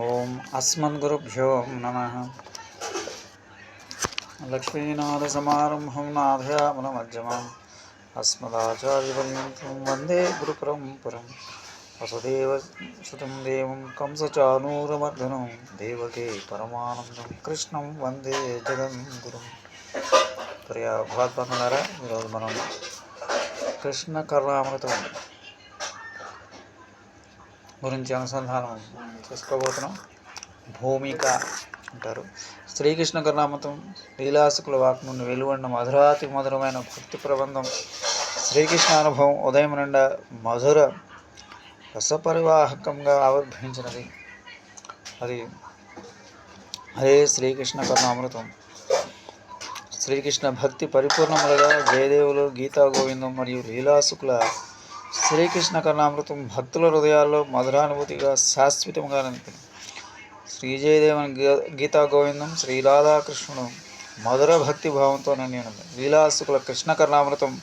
ఓం అస్మద్గురుభ్యో నమ లక్ష్మీనాథసమారంభం నాథయామనమధ్యమాం అస్మదాచార్యపర్యంతం వందే గురుపరంపరం వసుదేవ సుతం దేవం కంసచానూరమర్దనం దేవకే పరమానందం కృష్ణం వందే జగద్గురుం ప్రియ భగవద్బంధులారా ఈరోజు మనం కృష్ణ కరుణామృతం గురించి అనుసంధానం చేసుకోబోతున్నాం. భూమిక అంటారు. శ్రీకృష్ణ కర్ణామృతం లీలాసుకుల వాక్ నుండి వెలువడిన మధురాతి మధురమైన భక్తి ప్రబంధం శ్రీకృష్ణ అనుభవం ఉదయం నిండా మధుర రసపరివాహకంగా ఆవిర్భవించినది. అది అదే శ్రీకృష్ణ కర్ణామృతం. శ్రీకృష్ణ భక్తి పరిపూర్ణములుగా జయదేవులు గీతా గోవిందం మరియు లీలాసుకుల శ్రీకృష్ణ కర్ణామృతం భక్తుల హృదయాల్లో మధురానుభూతిగా శాశ్వతంగా నిలిపింది శ్రీ జయదేవన్ గీ- గీతా గోవిందం శ్రీ రాధాకృష్ణుడు మధుర భక్తి భావంతో నిండి ఉన్నది లీలాసుకుల కృష్ణ కర్ణామృతం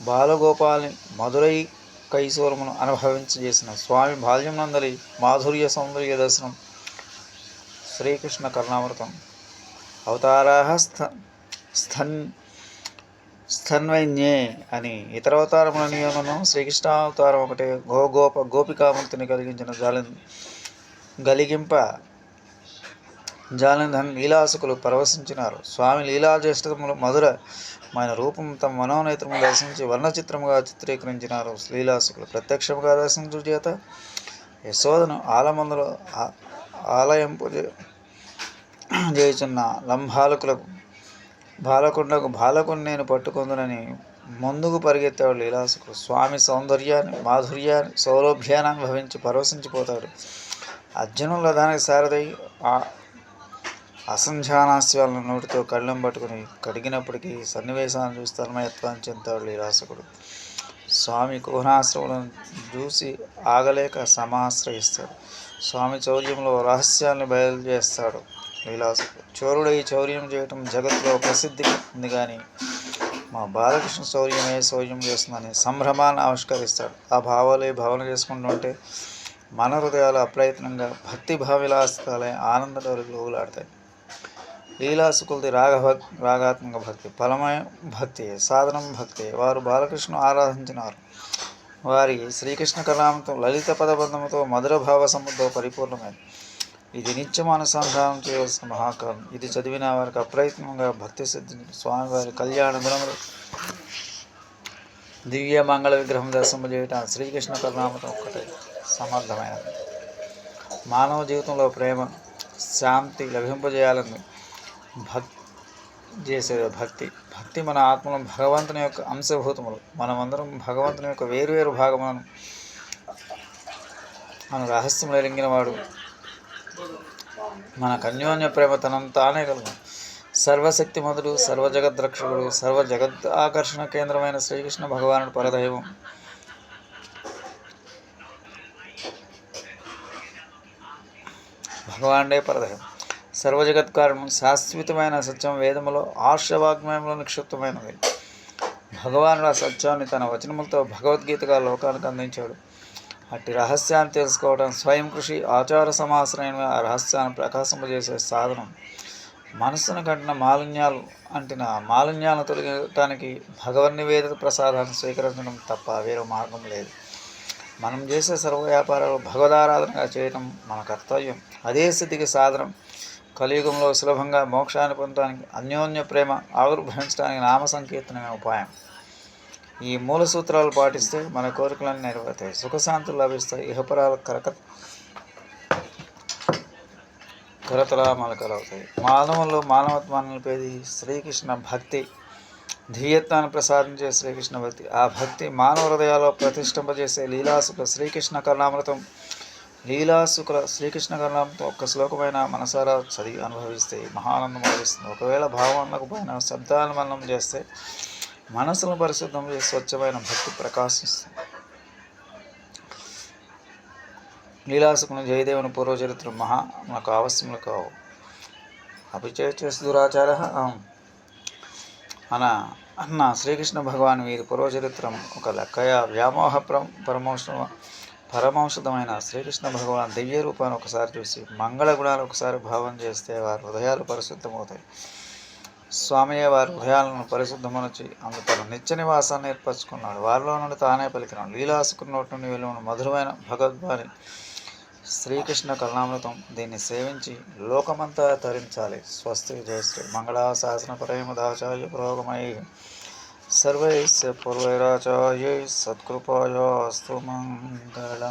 బాలగోపాలి మధురై కైశోరమును అనుభవించజేసిన స్వామి బాల్యం నందలి మాధుర్య సౌందర్య దర్శనం శ్రీకృష్ణ కర్ణామృతం. అవతారా స్థ స్థన్ స్తన్వైన్యే అని. ఇతర అవతారముల నియమను శ్రీకృష్ణ అవతారం ఒకటే గో గోప గోపికామూర్తిని కలిగించిన జాలి గలిగింప జాలంధన్ లీలాసుకులు పరవశించినారు. స్వామి లీలాజ్యేష్ఠములు మధురమైన రూపం తమ మనోనేత్రము దర్శించి వర్ణచిత్రముగా చిత్రీకరించినారు. లీలాసుకులు ప్రత్యక్షముగా దర్శించు చేత యశోదను ఆలమందులో ఆలయం పూజ చేయుచున్న లంబాలకులకు బాలకొండకు బాలకుని నేను పట్టుకుందునని ముందుకు పరిగెత్తాడు లీలాసుకు స్వామి సౌందర్యాన్ని మాధుర్యాన్ని సౌలభ్యాన్ని అనుభవించి పరవశించిపోతాడు అర్జునుల దానికి సారథై. ఆ అసంధ్యానాస్యాలను నోటితో కళ్ళెం పట్టుకుని కడిగినప్పటికీ సన్నివేశాన్ని చూసి తన్మయత్వాన్ని చెందుతాడు లీలాసకుడు స్వామి కుహనాశ్రములను చూసి ఆగలేక సమాశ్రయిస్తాడు స్వామి చౌర్యంలో రహస్యాన్ని బయలుచేస్తాడు లీలాసుకుడు చోరుడై చౌర్యం చేయటం జగత్తులో ప్రసిద్ధి ఉంది కానీ మా బాలకృష్ణ శౌర్యమే శౌర్యం చేస్తుందని సంభ్రమాన్ని ఆవిష్కరిస్తాడు. ఆ భావాలే భావన చేసుకుంటుంటే మన హృదయాలు అప్రయత్నంగా భక్తి భావిలాస్తాలే ఆనంద లోగులాడతాయి లీలాసుకులది రాగ రాగాత్మక భక్తి ఫలమయ భక్తి సాధనం భక్తి. వారు బాలకృష్ణ ఆరాధించినారు. వారి శ్రీకృష్ణ కళాంతో లలిత పదబంధముతో మధుర భావ సముద్రం పరిపూర్ణమైంది. ఇది నిత్యం అనుసంధానం చేయవలసిన మహాకాలం ఇది చదివిన వారికి అప్రయత్నంగా భక్తి సిద్ధించిన స్వామివారి కళ్యాణ గుణములు దివ్య మంగళ విగ్రహం దర్శనం చేయటం శ్రీకృష్ణ కరుణామతం ఒక్కటే సమర్థమైనది. మానవ జీవితంలో ప్రేమ శాంతి లభింపజేయాలని భక్ చేసే భక్తి. భక్తి మన ఆత్మలో భగవంతుని యొక్క అంశభూతములు. మనమందరం భగవంతుని యొక్క వేరువేరు భాగములను మన రహస్యములు ఎరిగిన వాడు మన అన్యోన్య ప్రేమ తనంతానే కలుగు. సర్వశక్తిమంతుడు సర్వజగద్రక్షకుడు సర్వ జగత్ ఆకర్షణ కేంద్రమైన శ్రీకృష్ణ భగవానుడు పరదైవం. భగవానుడే పరదైవం. సర్వజగత్కారణం శాశ్వతమైన సత్యం వేదములో ఆర్షవాగ్మయంలో నిక్షిప్తమైనది. భగవానుడు ఆ సత్యాన్ని తన వచనములతో భగవద్గీతగా లోకానికి అందించాడు. అట్టి రహస్యాన్ని తెలుసుకోవడం స్వయం కృషి ఆచార సమాశ్రయమే ఆ రహస్యాన్ని ప్రకాశింపజేసే సాధనం. మనస్సును కంటిన మాలిన్యాలు అంటిన మాలిన్యాలను తొలగటానికి భగవన్ నివేదిత ప్రసాదాన్ని స్వీకరించడం తప్ప వేరే మార్గం లేదు. మనం చేసే సర్వ వ్యాపారాలు భగవదారాధనగా చేయడం మన కర్తవ్యం. అదే స్థితికి సాధనం. కలియుగంలో సులభంగా మోక్షాన్ని పొందడానికి అన్యోన్య ప్రేమ ఆవిర్భవించడానికి నామ సంకీర్తనమే ఉపాయం. ఈ మూల సూత్రాలు పాటిస్తే మన కోరికలన్నీ నెరవేరుతాయి. సుఖశాంతులు లభిస్తాయి. ఇహపరాల కరక కరతలామలకలవుతాయి. మానవంలో మానవత్వాన్ని నిలిపేది శ్రీకృష్ణ భక్తి. ధీయత్వాన్ని ప్రసాదించే శ్రీకృష్ణ భక్తి. ఆ భక్తి మానవ హృదయాల్లో ప్రతిష్ఠింపజేసే లీలాసుకుల శ్రీకృష్ణ కరుణామృతం. లీలాసుకుల శ్రీకృష్ణ కరుణామృతం ఒక్క శ్లోకమైన మనసారా చదివి అనుభవిస్తే మహానందం లభిస్తుంది. ఒకవేళ భావం అందకపోయినా శబ్దాలను చేస్తే మనసును పరిశుద్ధం చేసి స్వచ్ఛమైన భక్తి ప్రకాశిస్తుంది. లీలాసుకుని జయదేవుని పూర్వచరిత్ర మహా మనకు ఆవశ్యములు కావు. అభిచేచేసి దురాచార. అన అన్న శ్రీకృష్ణ భగవాన్ వీరి పూర్వచరిత్రం ఒక లెక్కయ వ్యామోహ ప్ర పరమోష పరమౌషధమైన శ్రీకృష్ణ భగవాన్ దివ్య రూపాన్ని ఒకసారి చూసి మంగళ గుణాలు ఒకసారి భావం చేస్తే వారి హృదయాలు పరిశుద్ధమవుతాయి. స్వామియే వారి హృదయాలను పరిశుద్ధమనచి అందుకు నిత్య నివాసాన్ని ఏర్పరచుకున్నాడు. వారిలో నుండి తానే పలికినాడు. లీలాసుకుని నోటి నుండి వెలువను మధురమైన భగవద్వారి శ్రీకృష్ణ కరుణామృతం దీన్ని సేవించి లోకమంతా తరించాలి. స్వస్తి జయశ్రీ మంగళాశాసన పరమదాచార్య ప్రోగమై సర్వైస్య పూర్వైరాచార్య సత్కృపాయాస్తు మంగళ